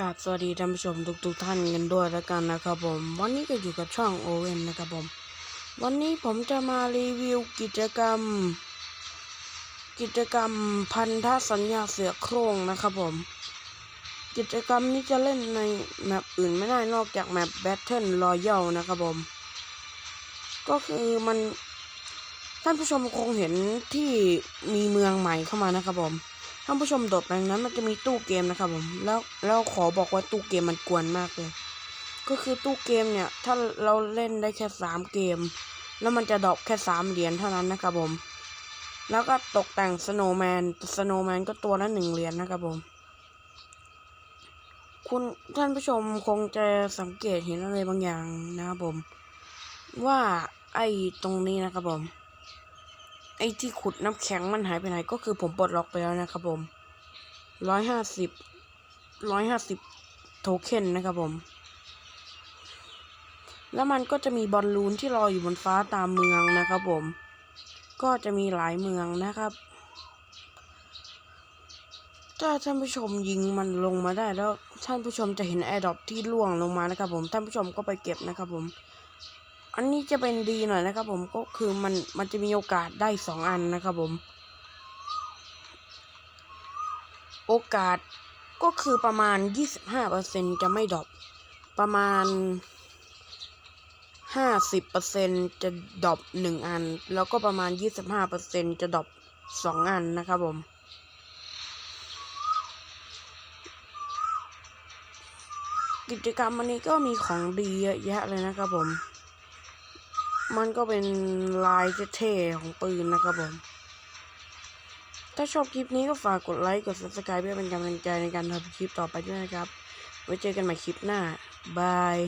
ครับสวัสดีท่านผู้ชมทุกๆท่านกันด้วยแล้วกันนะครับผม วันนี้ก็อยู่กับช่องโอเว่นนะครับผม วันนี้ผมจะมารีวิวกิจกรรม กิจกรรมพันธสัญญาเสือโครงนะครับผม กิจกรรมนี้จะเล่นในแมปอื่นไม่ได้นอกจากแมป Battle Royale นะครับผม ก็คือมันท่านผู้ชมคงเห็นที่มีเมืองใหม่เข้ามานะครับผม ท่านผู้ชมโดดไปตรงนั้นมันจะมีตู้เกมนะครับผมแล้วแล้วขอบอกว่าตู้เกมมันกวนมากเลย ก็คือตู้เกมเนี่ย ถ้าเราเล่นได้แค่สามเกม แล้วมันจะดรอปแค่สามเหรียญเท่านั้นนะครับผม แล้วก็ตกแต่งสโนว์แมนสโนว์แมนก็ตัวละหนึ่งเหรียญนะครับผม คุณท่านผู้ชมคงจะสังเกตเห็นอะไรบางอย่างนะครับผม ว่าไอ้ตรงนี้นะครับผม อ้ที่ขุดน้ำแข็งมันหายไปไหนก็คือผมปลดล็อกไปแล้วนะครับผมร้อยห้าสิบร้อยห้าสิบโทเค็นนะครับผม แล้วมันก็จะมีบอลลูนที่ลอยอยู่บนฟ้าตามเมืองนะครับผม ก็จะมีหลายเมืองนะครับ ถ้าท่านผู้ชมยิงมันลงมาได้แล้วท่านผู้ชมจะเห็นแอร์ดรอปที่ล่วงลงมานะครับผม ท่านผู้ชมก็ไปเก็บนะครับผม อันนี้จะเป็นดีหน่อยนะครับ ผมก็คือมันมันจะมีโอกาสได้สองอันนะครับผม โอกาสก็คือประมาณ 25%จะไม่ดรอปประมาณ 50%จะดรอปหนึ่งอัน แล้วก็ประมาณ 25%จะดรอปสองอันนะครับผมกิจกรรมวันนี้ก็มีของดีเยอะแยะเลยนะครับผม มันก็เป็นลายเท่ๆของปืนนะครับผม ถ้าชอบคลิปนี้ก็ฝากกดไลค์กด subscribe เพื่อเป็นกำลังใจในการทำคลิปต่อไปด้วยนะครับ ไว้เจอกันใหม่คลิปหน้า บาย